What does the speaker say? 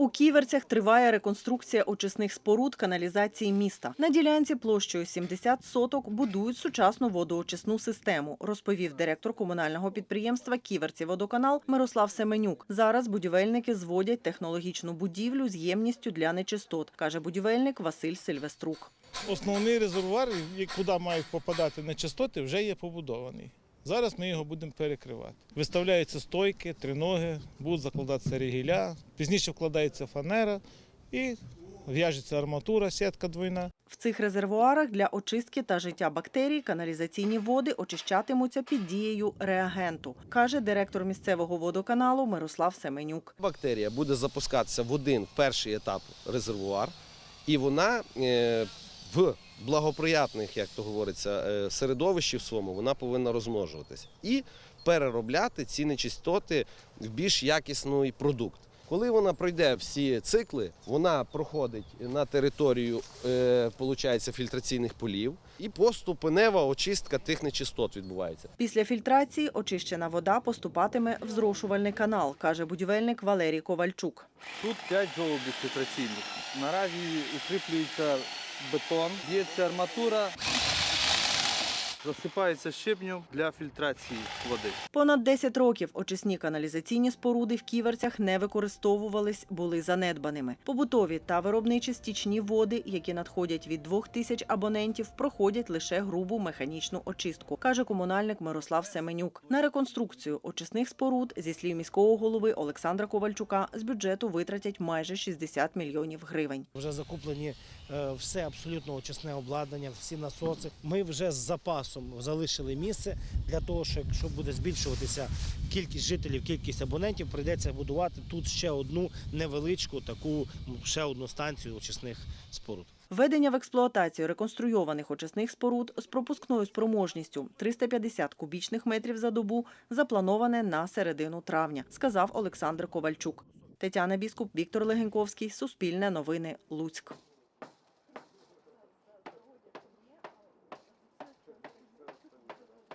У Ківерцях триває реконструкція очисних споруд каналізації міста. На ділянці площею 70 соток будують сучасну водоочисну систему, розповів директор комунального підприємства Ківерці водоканал Мирослав Семенюк. Зараз будівельники зводять технологічну будівлю з ємністю для нечистот, каже будівельник Василь Сильвеструк. Основний резервуар, куди мають попадати нечистоти, вже є побудований. Зараз ми його будемо перекривати. Виставляються стойки, триноги, будуть закладатися рігіля, пізніше вкладається фанера і в'яжеться арматура, сітка двойна. В цих резервуарах для очистки та життя бактерій каналізаційні води очищатимуться під дією реагенту, каже директор місцевого водоканалу Мирослав Семенюк. Бактерія буде запускатися в один перший етап резервуар, і вона е, в благоприятних, як то говориться, е, середовищі в своєму вона повинна розмножуватися і переробляти ці нечистоти в більш якісний продукт. Коли вона пройде всі цикли, вона проходить на територію е, получається, фільтраційних полів, і поступенева очистка тих нечистот відбувається. Після фільтрації очищена вода поступатиме в зрошувальний канал, каже будівельник Валерій Ковальчук. Тут 5 жолобів фільтраційних. Наразі укріплюється бетон, б'ється арматура, засипається щебню для фільтрації води. Понад 10 років очисні каналізаційні споруди в ківерцях не використовувались, були занедбаними. Побутові та виробничі стічні води, які надходять від двох тисяч абонентів, проходять лише грубу механічну очистку, каже комунальник Мирослав Семенюк. На реконструкцію очисних споруд зі слів міського голови Олександра Ковальчука з бюджету витратять майже 60 мільйонів гривень. Вже закуплені е, все абсолютно очисне обладнання, всі насоси. Ми вже з запасом залишили місце для того, що якщо буде збільшуватися кількість жителів, кількість абонентів, прийдеться будувати тут ще одну невеличку таку ще одну станцію очисних споруд. Введення в експлуатацію реконструйованих очисних споруд з пропускною спроможністю 350 кубічних метрів за добу заплановане на середину травня, сказав Олександр Ковальчук. Тетяна Біскуп, Віктор Легеньковський, Суспільне новини, Луцьк.